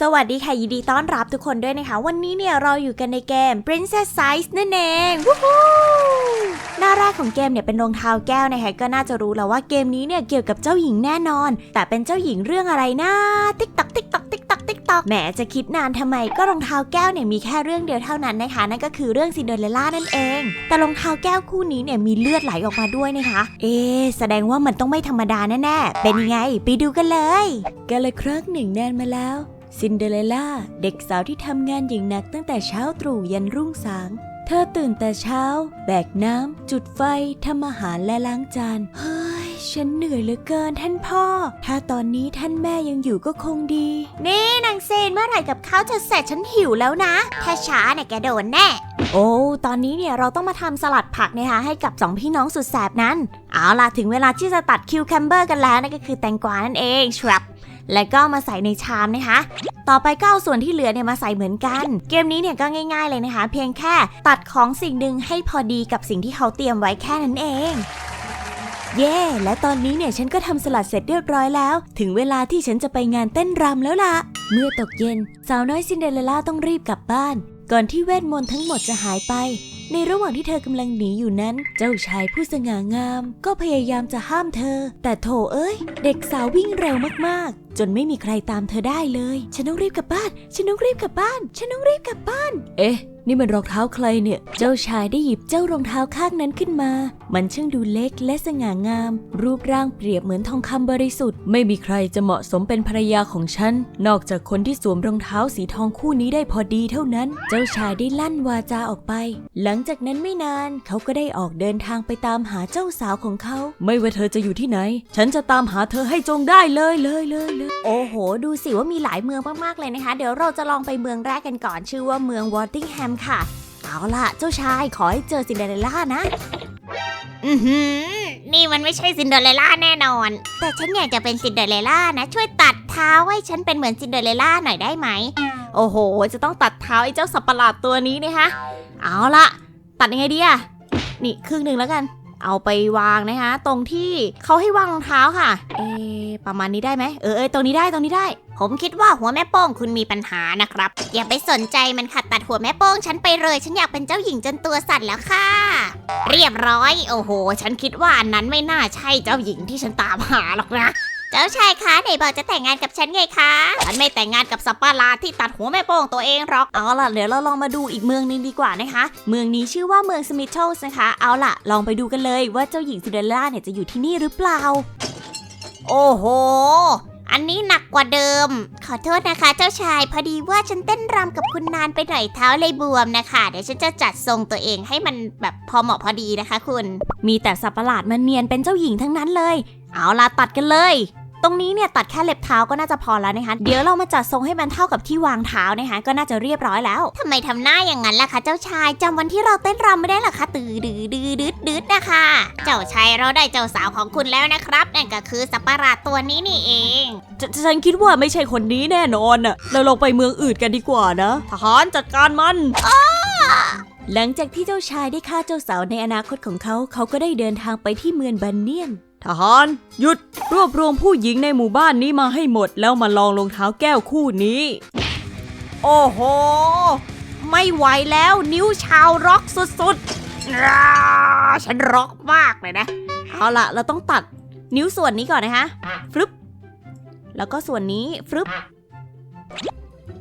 สวัสดีค่ะยินดีต้อนรับทุกคนด้วยนะคะ วันนี้เนี่ยเราอยู่กันในเกม Princess Size นั่นเองวู้ฮู้หน้าแรกของเกมเนี่ยเป็นรองเท้าแก้วนะคะก็น่าจะรู้แล้วว่าเกมนี้เนี่ยเกี่ยวกับเจ้าหญิงแน่นอน แต่เป็นเจ้าหญิงเรื่องอะไรนะติ๊กตักติ๊กตักติ๊กตักติ๊กตักแหมจะคิดนานทำไมก็รองเท้าแก้วเนี่ยมีแค่เรื่องเดียวเท่านั้นนะคะนั่นก็คือเรื่องซินเดอเรลล่านั่นเอง แต่รองเท้าแก้วคู่นี้เนี่ยมีเลือดไหลออกมาด้วยนะคะ เอ๊ะแสดงว่ามันต้องไม่ธรรมดาแน่ๆเป็นยังไง ไปดูกันเลยกันละครั้งหนึ่งแนนมาแล้ว ซินเดอเรลล่าเด็กสาวที่ทำงานอย่างหนักตั้งแต่เช้าตรู่ยันรุ่งสาง เธอตื่นแต่เช้า แบกน้ำ จุดไฟทำอาหารและล้างจาน เฮ้ย ฉันเหนื่อยเหลือเกินท่านพ่อ ถ้าตอนนี้ท่านแม่ยังอยู่ก็คงดี นี่นางเซนเมื่อไหร่กับข้าวจะเสร็จฉันหิวแล้วนะ ถ้าช้าเนี่ยแกโดนแน่ โอ้ ตอนนี้เนี่ยเราต้องมาทำสลัดผักนะคะให้กับสองพี่น้องสุดแสบนั้น เอาล่ะถึงเวลาที่จะตัดคิวแคมเบอร์กันแล้วนั่นก็คือแตงกวานั่นเองครับ แล้วก็มาใส่ในชามนะคะ ต่อไปก็เอาส่วนที่เหลือเนี่ยมาใส่เหมือนกัน เกมนี้เนี่ยก็ง่าย ๆเลยนะคะ เพียงแค่ตัดของสิ่งหนึ่งให้พอดีกับสิ่งที่เขาเตรียมไว้แค่นั้นเองเย่และตอนนี้เนี่ยฉันก็ทำสลัดเสร็จเรียบร้อยแล้ว ถึงเวลาที่ฉันจะไปงานเต้นรำแล้วล่ะ เมื่อตกเย็น สาวน้อยซินเดอเรลล่าต้องรีบกลับบ้าน ก่อนที่เวทมนต์ทั้งหมดจะหายไป ในระหว่างที่เธอกำลังหนีอยู่นั้น เจ้าชายผู้สง่างาม ก็พยายามจะห้ามเธอ แต่โถเอ้ย เด็กสาววิ่งเร็วมากๆ จนไม่มีใครตามเธอได้เลย ฉันต้องรีบกลับบ้าน ฉันต้องรีบกลับบ้าน ฉันต้องรีบกลับบ้าน เอ๊ะนี่มันรองเท้าใครเนี่ย เจ้าชายได้หยิบเจ้ารองเท้าข้างนั้นขึ้นมา มันช่างดูเล็กและสง่างาม รูปร่างเปรียบเหมือนทองคำบริสุทธิ์ ไม่มีใครจะเหมาะสมเป็นภรรยาของฉัน นอกจากคนที่สวมรองเท้าสีทองคู่นี้ได้พอดีเท่านั้น เจ้าาชายได้ลั่นวาจาออกไป หลังจากนั้นไม่นานเขาก็ได้ออกเดินทางไปตามหาเจ้าสาวของเขา ไม่ว่าเธอจะอยู่ที่ไหน ฉันจะตามหาเธอให้จงได้เลยเลยเลยเลยโอ้โห ดูสิว่ามีหลายเมืองมากๆเลยนะคะ เดี๋ยวเราจะลองไปเมืองแรกกันก่อน ชื่อว่าเมืองวอตติงแฮมค่ะ เอาล่ะ เจ้าชายขอให้เจอซินเดอเรลล่านะ อือหือ นี่มันไม่ใช่ซินเดอเรลล่าแน่นอน แต่ฉันอยากจะเป็นซินเดอเรลล่านะ ช่วยตัดเท้าให้ฉันเป็นเหมือนซินเดอเรลล่าหน่อยได้ไหม โอ้โห จะต้องตัดเท้าไอ้เจ้าสับประหลาดตัวนี้นะคะ เอาละตัดยังไงดีอะนี่ครึ่งหนึ่งแล้วกัน เอาไปวางนะคะ ตรงที่เขาให้วางรองเท้าค่ะ เอ ประมาณนี้ได้ไหมเออเออตรงนี้ได้ตรงนี้ได้ ผมคิดว่าหัวแม่โป้งคุณมีปัญหานะครับ อย่าไปสนใจมันขัดตัดหัวแม่โป้งฉันไปเลย ฉันอยากเป็นเจ้าหญิงจนตัวสั่นแล้วค่ะ เรียบร้อย โอ้โห ฉันคิดว่าอันนั้นไม่น่าใช่เจ้าหญิงที่ฉันตามหาหรอกนะ เจ้าชายคะไหนบอกจะแต่งงานกับฉันไงคะฉันไม่แต่งงานกับสัปปะลาที่ตัดหัวแม่โป้งตัวเองหรอกเอาล่ะเดี๋ยวเราลองมาดูอีกเมืองหนึงดีกว่านะคะ เมืองนี้ชื่อว่าเมืองสมิทเทิลส์นะคะ เอาล่ะ ลองไปดูกันเลยว่าเจ้าหญิงซินเดอเรลล่าเนี่ยจะอยู่ที่นี่หรือเปล่า โอ้โห อันนี้หนักกว่าเดิม ขอโทษนะคะ เจ้าชาย พอดีว่าฉันเต้นรำกับคุณนานไปหน่อยเท้าเลยบวมนะคะ เดี๋ยวฉันจะจัดทรงตัวเองให้มันแบบพอเหมาะพอดีนะคะ คุณ มีแต่สับประหลาดมันเนียนเป็นเจ้าหญิงทั้งนั้นเลย เอาล่ะตัดกันเลย ตรงนี้เนี่ยตัดแค่เล็บเท้าก็น่าจะพอแล้วนะคะเดี๋ยวเรามาจัดทรงให้มันเท่ากับที่วางเท้านะคะก็น่าจะเรียบร้อยแล้วทำไมทำหน้าอย่างนั้นล่ะคะเจ้าชายจำวันที่เราเต้นรำไม่ได้เหรอคะตือดือดือดืดดืดนะคะ เจ้าชายเราได้เจ้าสาวของคุณแล้วนะครับนั่นก็คือสัตว์ประหลาดตัวนี้นี่เองฉันคิดว่าไม่ใช่คนนี้แน่นอนน่ะเราลงไปเมืองอื่นกันดีกว่านะทหารจัดการมันหลังจากที่เจ้าชายได้ฆ่าเจ้าสาวในอนาคตของเขา เขาก็ได้เดินทางไปที่เมืองบันเนียน ทหาร หยุดรวบรวมผู้หญิงในหมู่บ้านนี้มาให้หมดแล้วมาลองรองเท้าแก้วคู่นี้ โอ้โห ไม่ไหวแล้วนิ้วชาวร็อกสุดๆอ่าฉันร็อกมากเลยนะ เอาละเราต้องตัดนิ้วส่วนนี้ก่อนนะคะฟึบแล้วก็ส่วนนี้ฟึบ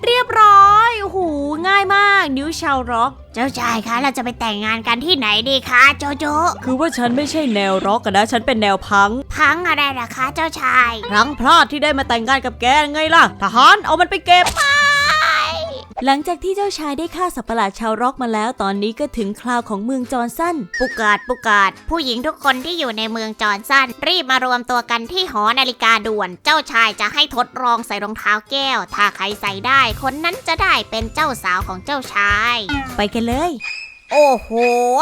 เรียบร้อยโอ้โหง่ายมาก นิ้วชาวร็อก เจ้าชายคะเราจะไปแต่งงานกันที่ไหนดีคะโจโจคือว่าฉันไม่ใช่แนวร็อกอะนะ ฉันเป็นแนวพัง พังอะไรล่ะคะ เจ้าชาย พลังพลาดที่ได้มาแต่งงานกับแกไงล่ะ ทหารเอามันไปเก็บ หลังจากที่เจ้าชายได้ฆ่าสัตว์ประหลาดชาวร็อกมาแล้ว ตอนนี้ก็ถึงคราวของเมืองจอร์นสันปุกาดปุกาดผู้หญิงทุกคนที่อยู่ในเมืองจอร์นสันรีบมารวมตัวกันที่หอนาฬิกาด่วน เจ้าชายจะให้ทดลองใส่รองเท้าแก้ว ถ้าใครใส่ได้ คนนั้นจะได้เป็นเจ้าสาวของเจ้าชาย ไปกันเลย โอ้โห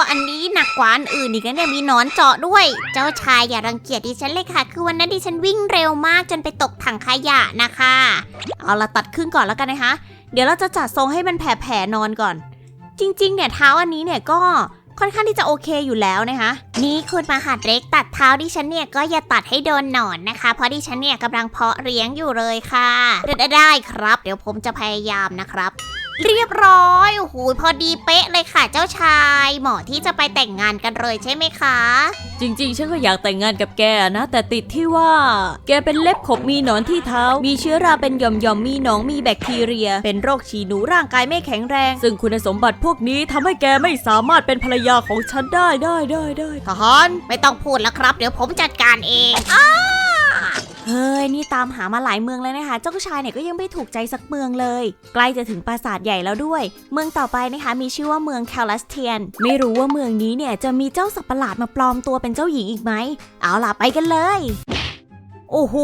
อันนี้หนักกว่าอันอื่นอีกนะเนี่ยมีหนอนเจาะด้วย เจ้าชายอย่ารังเกียจดิฉันเลยค่ะ คือวันนั้นดิฉันวิ่งเร็วมากจนไปตกถังขยะนะคะ เอาละตัดครึ่งก่อนแล้วกันนะคะ เดี๋ยวเราจะจัดทรงให้มันแผ่แผ่นอนก่อน จริง ๆ เนี่ยเท้าอันนี้เนี่ยก็ค่อนข้างที่จะโอเคอยู่แล้วนะคะ นี่คุณมาหัดเล็กตัดเท้าดิฉันเนี่ยก็อย่าตัดให้โดนหนอนนะคะ เพราะดิฉันเนี่ยกำลังเพาะเลี้ยงอยู่เลยค่ะได้ครับ เดี๋ยวผมจะพยายามนะครับ เรียบร้อยโอ้โหพอดีเป๊ะเลยค่ะเจ้าชาย เหมาะที่จะไปแต่งงานกันเลยใช่ไหมคะ จริงๆ ฉันก็อยากแต่งงานกับแกนะ แต่ติดที่ว่า แกเป็นเล็บขบมีหนอนที่เท้า มีเชื้อราเป็นหย่อมๆมีหนองมีแบคทีเรีย เป็นโรคฉี่หนูร่างกายไม่แข็งแรง ซึ่งคุณสมบัติพวกนี้ทำให้แกไม่สามารถเป็นภรรยาของฉันได้ได้ได้ได้ทหารไม่ต้องพูดแล้วครับ เดี๋ยวผมจัดการเอง เฮ้ยนี่ตามหามาหลายเมืองแล้วนะคะ เจ้าชายเนี่ยก็ยังไม่ถูกใจสักเมืองเลย ใกล้จะถึงปราสาทใหญ่แล้วด้วย เมืองต่อไปนะคะมีชื่อว่าเมืองแคลลัสเทียน ไม่รู้ว่าเมืองนี้เนี่ยจะมีเจ้าสัตว์ประหลาดมาปลอมตัวเป็นเจ้าหญิงอีกไหม เอาล่ะไปกันเลย โอ้โห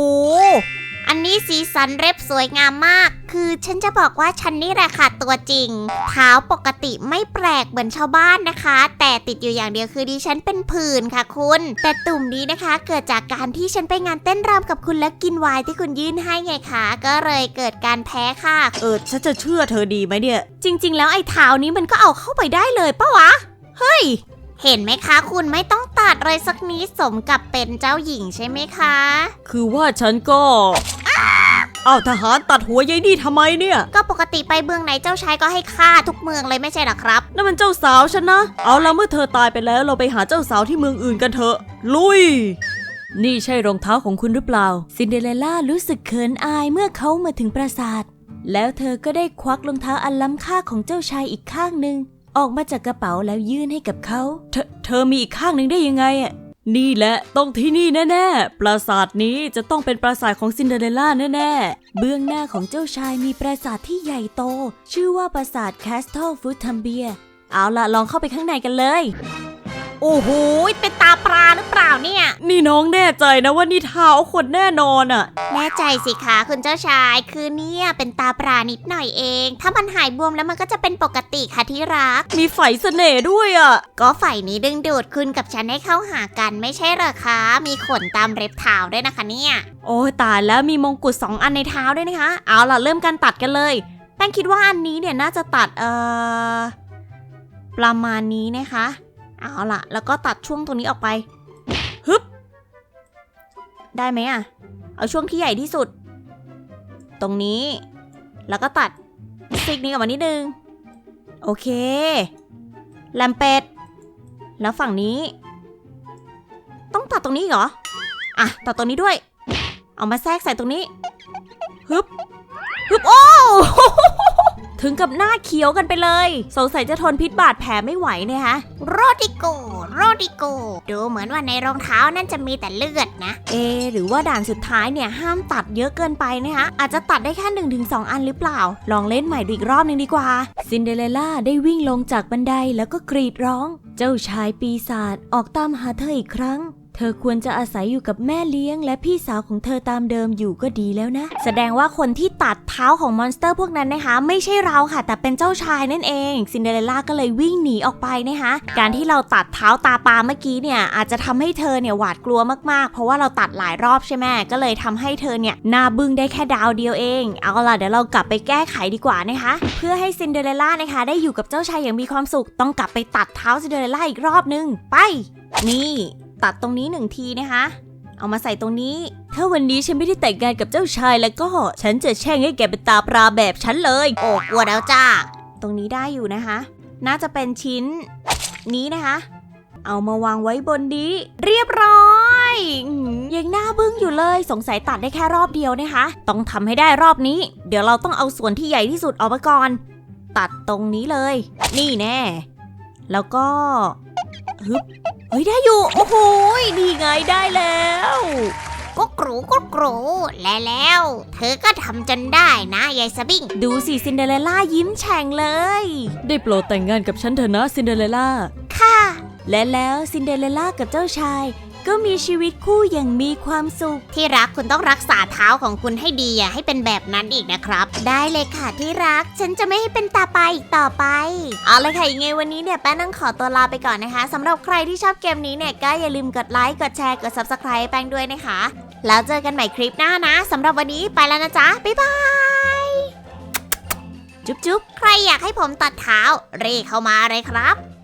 อันนี้สีสันเล็บสวยงามมาก คือฉันจะบอกว่าฉันนี่แหละค่ะตัวจริง เท้าปกติไม่แปลกเหมือนชาวบ้านนะคะ แต่ติดอยู่อย่างเดียวคือดิฉันเป็นผื่นค่ะคุณ แต่ตุ่มนี้นะคะ เกิดจากการที่ฉันไปงานเต้นรำกับคุณและกินไวน์ที่คุณยื่นให้ไงคะ ก็เลยเกิดการแพ้ค่ะ เออฉันจะเชื่อเธอดีไหมเนี่ย จริง ๆ แล้วไอ้เท้านี้มันก็เอาเข้าไปได้เลยปะวะ เฮ้ย เห็นไหมคะ คุณไม่ต้องตัดเลยสักนิดสมกับเป็นเจ้าหญิงใช่ไหมคะ คือว่าฉันก็อ้าวทหารตัดหัวยายนี่ทำไมเนี่ย ก็ปกติไปเมืองไหนเจ้าชายก็ให้ฆ่าทุกเมืองเลยไม่ใช่หรอครับ นั่นมันเจ้าสาวฉันนะ เอาละเมื่อเธอตายไปแล้วเราไปหาเจ้าสาวที่เมืองอื่นกันเถอะ ลุย นี่ใช่รองเท้าของคุณหรือเปล่า ซินเดอเรลล่ารู้สึกเขินอายเมื่อเขามาถึงปราสาท แล้วเธอก็ได้ควักรองเท้าอันล้ำค่าของเจ้าชายอีกข้างหนึ่ง ออกมาจากกระเป๋าแล้วยื่นให้กับเขา เธอเธอมีอีกข้างหนึ่งได้ยังไงอะ นี่แหละต้องที่นี่แน่ๆ ปราสาทนี้จะต้องเป็นปราสาทของซินเดอเรลล่าแน่ๆ เบื้องหน้าของเจ้าชายมีปราสาทที่ใหญ่โต ชื่อว่าปราสาทแคสเทิลฟูทัมเบีย เอาล่ะลองเข้าไปข้างในกันเลย โอ้โหเป็นตาปลาหรือเปล่าเนี่ย นี่น้องแน่ใจนะว่านี่เท้าคนแน่นอนอะแน่ใจสิคะคุณเจ้าชาย คือเนี่ยเป็นตาปลานิดหน่อยเอง ถ้ามันหายบวมแล้วมันก็จะเป็นปกติค่ะที่รัก มีไฝเสน่ห์ด้วยอะก็ฝ่ายนี้ดึงดูดคุณกับฉันให้เข้าหากันไม่ใช่เหรอคะ มีขนตามเล็บเท้าด้วยนะคะเนี่ย โอ้ยตายแล้วมีมงกุฎสองอันในเท้าด้วยนะคะ เอาล่ะเริ่มการตัดกันเลยแป้งคิดว่าอันนี้เนี่ยน่าจะตัดเอ่อประมาณนี้นะคะ เอาละแล้วก็ตัดช่วงตรงนี้ออกไปฮึบได้ไหมอะเอาช่วงที่ใหญ่ที่สุด ตรงนี้ แล้วก็ตัดซิกนี้ออกมานิดนึง โอเคแลมเป็ดแล้วฝั่งนี้ ต้องตัดตรงนี้เหรออะตัดตรงนี้ด้วย เอามาแทรกใส่ตรงนี้ฮึบฮึบโอ้ ถึงกับหน้าเขียวกันไปเลย สงสัยจะทนพิษบาดแผลไม่ไหวเนี่ยฮะ โรดิโก โรดิโก ดูเหมือนว่าในรองเท้านั่นจะมีแต่เลือดนะ เอะหรือว่าด่านสุดท้ายเนี่ยห้ามตัดเยอะเกินไปนะคะอาจจะตัดได้แค่1นถึงสอันหรือเปล่า ลองเล่นใหม่ดูอีกรอบหนึงดีกว่า ซินเดอเรลล่าได้วิ่งลงจากบันไดแล้วก็กรีดร้อง เจ้าชายปีศาจออกตามหาเธออีกครั้ง เธอควรจะอาศัยอยู่กับแม่เลี้ยง และพี่สาวของเธอตามเดิมอยู่ก็ดีแล้วนะ แสดงว่าคนที่ตัดเท้าของมอนสเตอร์พวกนั้นนะคะ ไม่ใช่เราค่ะ แต่เป็นเจ้าชายนั่นเองซินเดอเรลล่าก็เลยวิ่งหนีออกไปนะคะการที่เราตัดเท้าตาปาเมื่อกี้เนี่ยอาจจะทำให้เธอเนี่ยหวาดกลัวมากๆ เพราะว่าเราตัดหลายรอบใช่ไหมก็เลยทำให้เธอเนี่ยหน้าบึ้งได้แค่ดาวเดียวเอง เอาล่ะเดี๋ยวเรากลับไปแก้ไขดีกว่านะคะ เพื่อให้ซินเดอเรลล่านะคะ ได้อยู่กับเจ้าชายอย่างมีความสุขต้องกลับไปตัดเท้าซินเดอเรลล่าอีกรอบนึงไป นี่ ตัดตรงนี้หนึ่งทีนะคะ เอามาใส่ตรงนี้ ถ้าวันนี้ฉันไม่ได้แต่งงานกับเจ้าชายแล้วก็ ฉันจะแช่งให้แกเป็นตาปลาแบบฉันเลย โอ้กลัวแล้วจ้า ตรงนี้ได้อยู่นะคะ น่าจะเป็นชิ้นนี้นะคะ เอามาวางไว้บนนี้ เรียบร้อยยังหน้าบึ้งอยู่เลย สงสัยตัดได้แค่รอบเดียวนะคะ ต้องทำให้ได้รอบนี้ เดี๋ยวเราต้องเอาส่วนที่ใหญ่ที่สุดออกมาก่อน ตัดตรงนี้เลย นี่แน่ แล้วก็ฮึบ เฮ้ยได้อยู่ โอ้โหนี่ไงได้แล้วก็กรูก็กรูและแล้ว เธอก็ทำจนได้นะยายสบิงดูสิซินเดอเรลล่ายิ้มแฉ่งเลย ได้โปรดแต่งงานกับฉันเถอะนะซินเดอเรลล่าค่ะ และแล้วซินเดอเรลล่ากับเจ้าชาย ก็มีชีวิตคู่อย่างมีความสุข ที่รักคุณต้องรักษาเท้าของคุณให้ดีอย่าให้เป็นแบบนั้นอีกนะครับ ได้เลยค่ะที่รัก ฉันจะไม่ให้เป็นตาปลาอีกต่อไป เอาเลยค่ะยังไงวันนี้เนี่ยแป้งต้องขอตัวลาไปก่อนนะคะสำหรับใครที่ชอบเกมนี้เนี่ยก็อย่าลืมกดไลค์กดแชร์กด subscribe ให้แป้งด้วยนะคะ แล้วเจอกันใหม่คลิปหน้านะสำหรับวันนี้ไปแล้วนะจ๊ะบ๊ายบายจุ๊บจุ๊บใครอยากให้ผมตัดเท้าเร่เข้ามาเลยครับ